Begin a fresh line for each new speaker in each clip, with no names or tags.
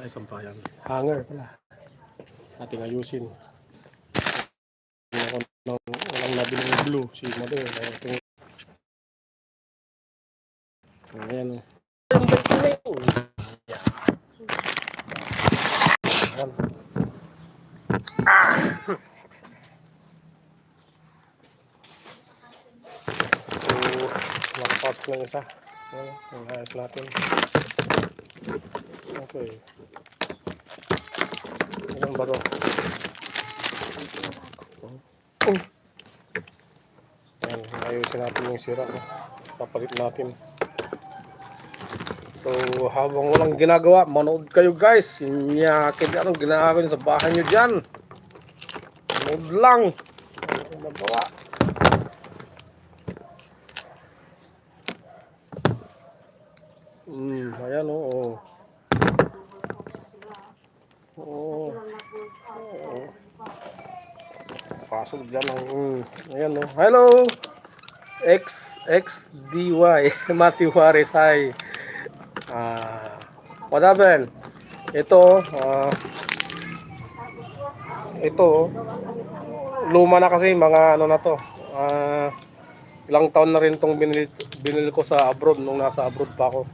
Ay, sampayan. Hanger pala. Ating ayusin. Ako ng walang nabili ng blue. Si Mother. Ayan. Ayan. So, nakapasok ng isa. Ayan, ang natin. Okay. Ilan ba to? Oh. Ayan, ayusin natin yung sira. Papalit natin. So, habang walang ginagawa, manood kayo guys. Inyakid anong ginagawa sa bahay nyo dyan. Manood lang. Walang ginagawa. Hmm, ayan o. Oh, Oo. Oo. Pasok dyan ang... Mm, ayan o. Hello! X, XDY. Matthew Juarez. Hi. Ah, what happened? Ito, ah... ito, luma na kasi mga ano na to. Ah... ilang taon na rin tong binili, binili ko sa abroad nung nasa abroad pa ako.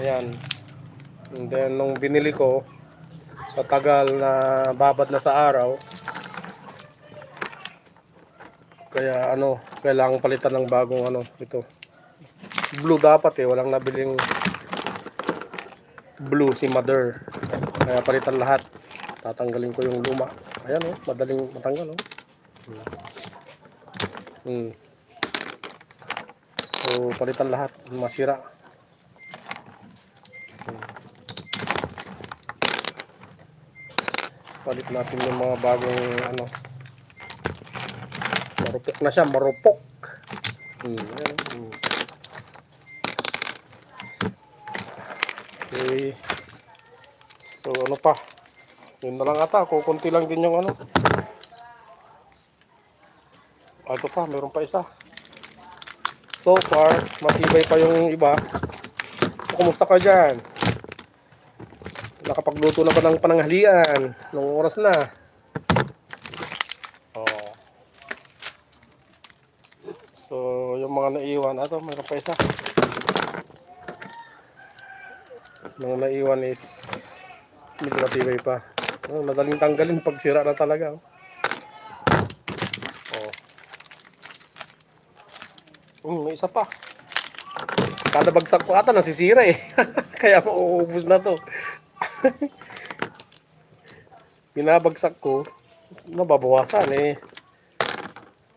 Ayan. And then, nung binili ko, sa tagal na babad na sa araw, kaya ano, kailangan palitan ng bagong ano, ito. Blue dapat eh, walang nabiling blue si mother. Kaya palitan lahat. Tatanggalin ko yung luma. Ayan oh, madaling matanggal oh. Hmm. So, palitan lahat. Masira. palit natin yung mga bagong ano marupok na siya marupok. Hmm, hmm. okay. So ano pa? Yun na lang ata kukunti lang din yung ano. Ah, ito pa meron pa isa. So far matibay pa yung iba. So, kumusta ka dyan? Nakapagluto na ba ng pananghalian? Nung oras na oh. so yung mga naiwan ato mayroon pa isa mga naiwan is medyo matibay pa. Oh, madaling tanggalin pag sira na talaga oh. Oh. Mm, may isa pa. Kada bagsak ko ata nasisira eh. Kaya mauubos na to. Binabagsak ko nababawasan eh.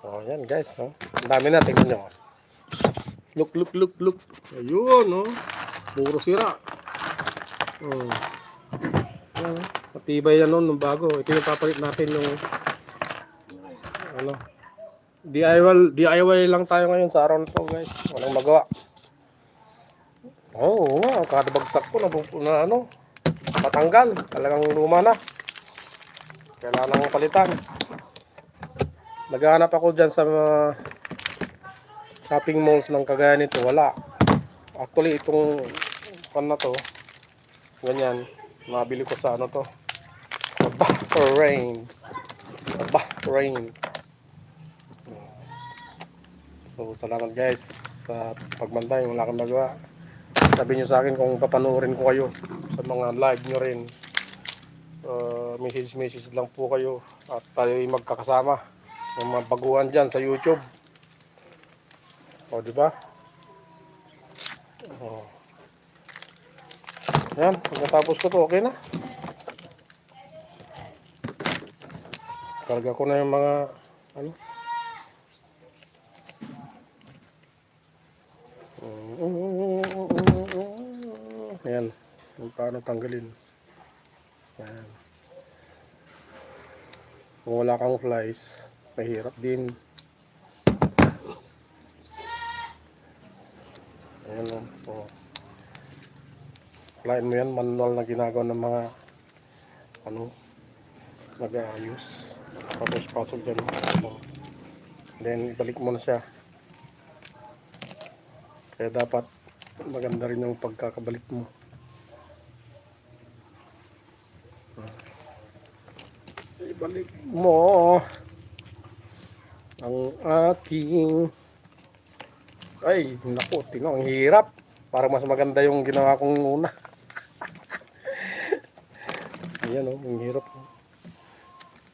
Oh yan guys oh. ang dami na tingnan nyo look look look look ayun oh puro sira oh. Ayan, oh. matibay yan nun nung bago ito yung papalit natin yung ano DIY, DIY lang tayo ngayon sa araw na to guys walang magawa Oo oh, nga, kada bagsak ko na, na ano, patanggal. Talagang luma na. Kailangan nang palitan. Naghahanap ako dyan sa mga shopping malls ng kagaya nito. Wala. Actually, itong pan na to, ganyan, nabili ko sa ano to, sa Bahrain. Sa Bahrain. So, salamat guys sa pagmantay. Wala kang magawa sabi nyo sa akin kung papanoorin ko kayo sa mga live nyo rin uh, message message lang po kayo at tayo ay magkakasama ng mga baguhan dyan sa youtube o di ba oh. yan pagkatapos ko to okay na karga ko na yung mga ano Ayan. Kung paano tanggalin. Ayan. Kung wala kang flies, mahirap din. Ayan o. Oh. Lain mo yan, manual na ginagawa ng mga ano, nag-aayos. Tapos pasok dyan. Ano. Then, ibalik mo na siya. Kaya dapat maganda rin yung pagkakabalik mo. Ibalik mo ang ating ay, naku, tino, ang hirap. Parang mas maganda yung ginawa kong una. Ayan o, ang hirap.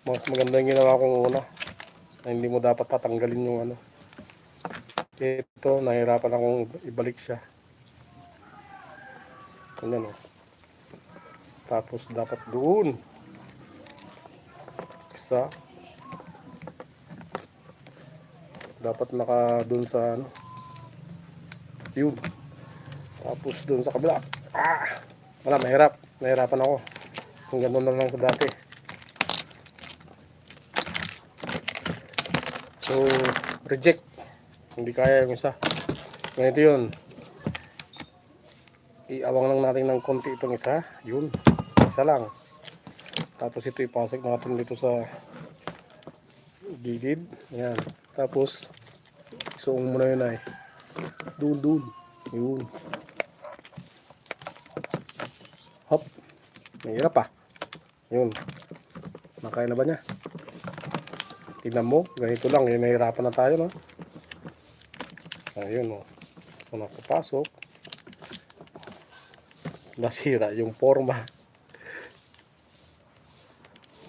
Mas maganda yung ginawa kong una. Na hindi mo dapat tatanggalin yung ano. Ito, nahirapan akong ibalik siya. Ayan o. Tapos dapat doon. Isa. Dapat naka doon sa ano. Yun. Tapos doon sa kabila. Ah! Wala, mahirap. Nahirapan ako. Kung gano'n na lang sa dati. So, reject. Hindi kaya yung isa. Ganito yun. Iawang lang natin ng konti itong isa. Yun. Isa lang. Tapos ito ipasok natin dito sa gilid. Ayan. Tapos, isuong mo na yun ay. Doon, doon. Yun. Hop. Mahirap ah. Yun. Nakaya na ba niya? Tingnan mo. Ganito lang. Yun, nahirapan na tayo, no? Ayun, oh. Kung nakapasok. Nasira yung forma.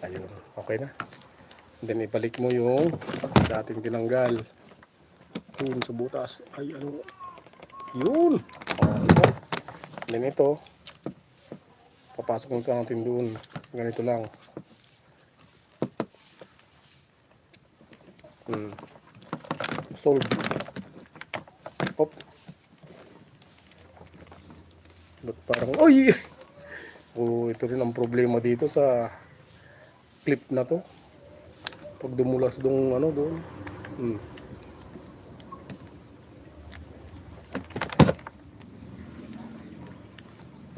Ayun. Okay na. Then, ibalik mo yung dating tinanggal. Yun, sa butas. Ay, ano? Yun! Oh, diba? Then ito, papasok mo natin doon. Ganito lang. Hmm. Solve. Hop. Ba't parang, oy! Oh, ito rin ang problema dito sa clip na to. Pag dumulas dong ano doon. Hmm.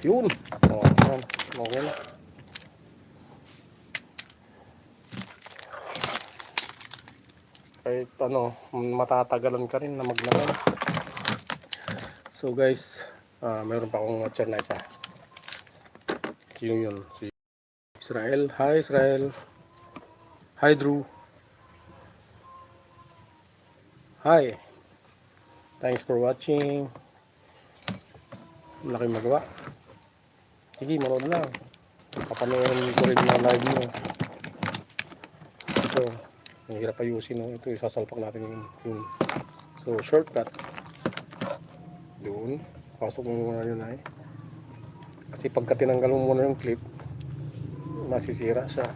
Yun. Oh, yan. Okay na. Kahit ano, matatagalan ka rin na maglaman. So guys, ah mayroon pa akong chat na isa. Yun? Si Israel. Hi Israel. Hi Drew. Hi. Thanks for watching. Malaki magawa. Sige, manood lang. Papanoorin ko rin yung live mo. Ito, ang hirap ayusin. No? Ito, isasalpak natin yun. yun. So, shortcut. Doon. Pasok mo muna yun ay. Kasi pagka tinanggal mo muna yung clip, masisira siya.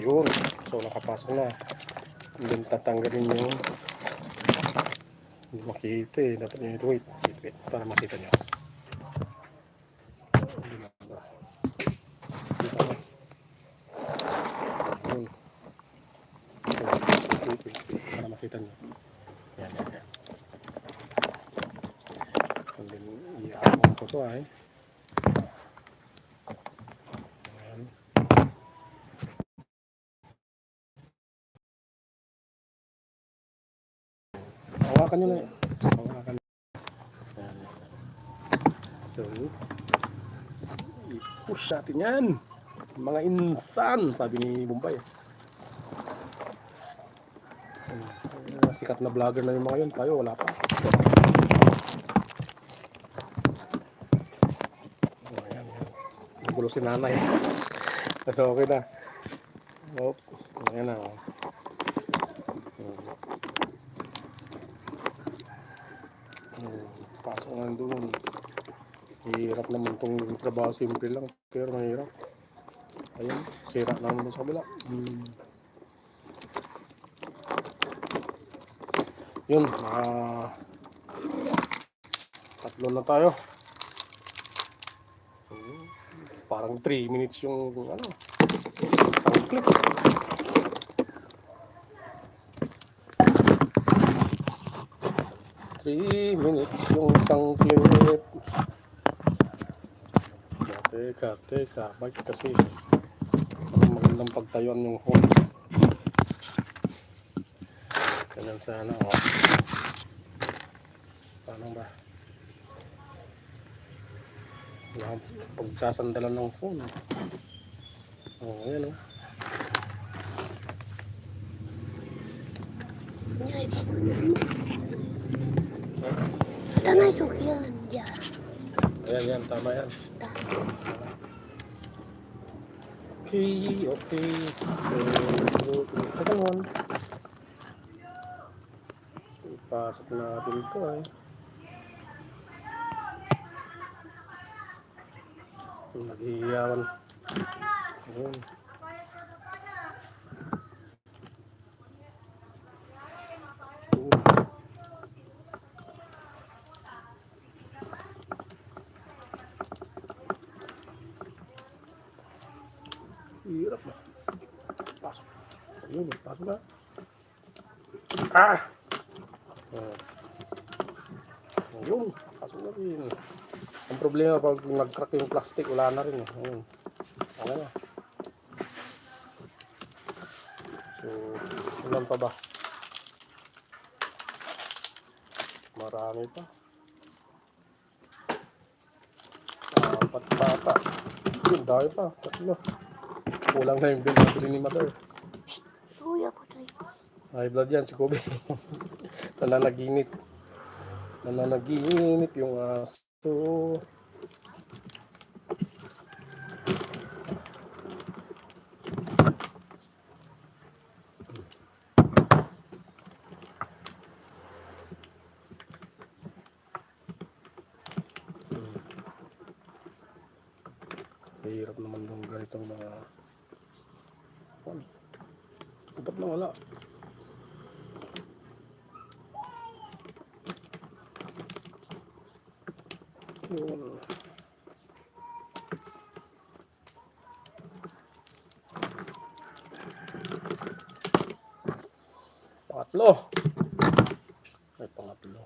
Yun. So, nakapasok na. And then, tatanggalin yung hindi makita eh. Dapat nyo ito. Wait, wait, wait. Para makita nyo. Hindi na ba? Kita na. Yun. Wait, wait, wait. Para makita nyo. Yan, yan, yan. And then, i-aamon ko to ay. Ayan. Hawakan nyo na yun. Hawakan. So, i-push natin yan. Mga insan, sabi ni Bombay. Sikat na vlogger na yung mga yun. Tayo, wala pa. Oh, ayan, ayan. Nagulo si nanay. Kasi okay na. Oh, ayan na. Oh. Hmm, pasok na doon. Hirap naman itong trabaho. Simple lang. Pero mahirap. Ayun. Sira naman sa kabila. Hmm. Yun. Ah, tatlo na tayo. Parang 3 minutes yung ano. Isang clip. Three minutes yung isang clip. Teka, teka. Bakit kasi magandang pagtayuan yung hole. Ganyan sana, oh. Paano ba? Yan, pagsasandalan ng phone. Oh, ayan oh.
Tama yung suki yan.
Ayan, yan. Tama yan. Okay, okay. So, the second one. Ipasok natin ito eh. Naghihiyawan. Ayun. Hirap na. Pasok. Ayun, pasok na. Ah! Ah. Ayun, pasok na rin. Ang problema pag nag-crack yung plastic, wala na rin eh. Ayun. Okay na. So, ilan pa ba? Marami pa. Apat pa ata. Yun, dahil pa. Tatlo. Kulang na yung bill na bili ni Mother.
Kuya po tayo.
High blood yan si Kobe. Nananaginip. Nananaginip yung aso. Mahirap naman yung ganitong mga... Ano? Ba't na wala? Yun. Pangatlo. May pangatlo.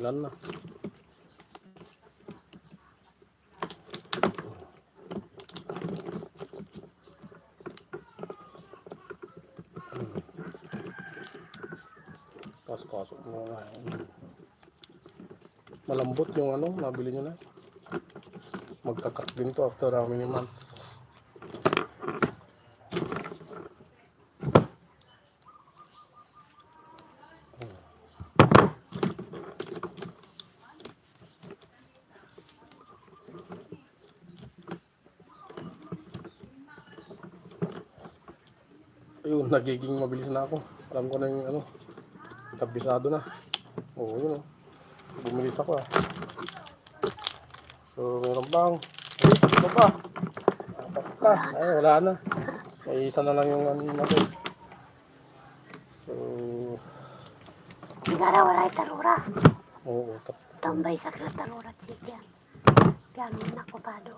Ilan na. Pasok-pasok mo nga. Malambot yung ano, nabili nyo na. Magkakak din to after how many months. Nagiging mabilis na ako. Alam ko na yung ano, kabisado na. Oo, yun oh. Bumilis ako ah. So, meron bang? Ay, ano pa? Apat pa. Ay, wala na. May isa na lang yung ano natin. So,
Tigara wala yung tarura.
oo, tap.
Tambay sa tarura siya. Piano na ko pa do.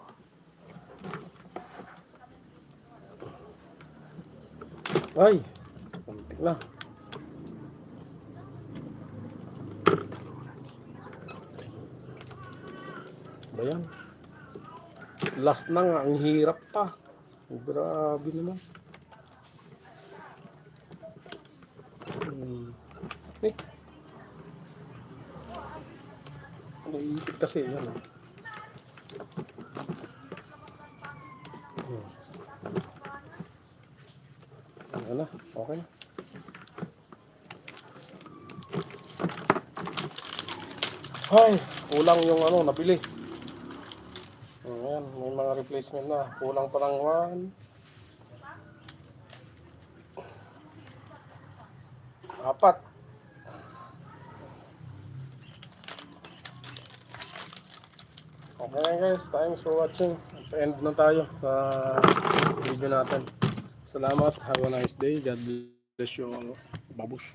Ay, kunti na. Ba yan? Last na nga, ang hirap pa. Grabe naman. Hmm. Eh. Naiipit kasi yan. ah. Ano na, okay na. Ay, kulang yung ano, nabili. Ayan, may mga replacement na. Kulang pa lang one. Apat. Okay guys, thanks for watching. End na tayo sa video natin. Salamat. Have a nice day. God bless you all. Babush.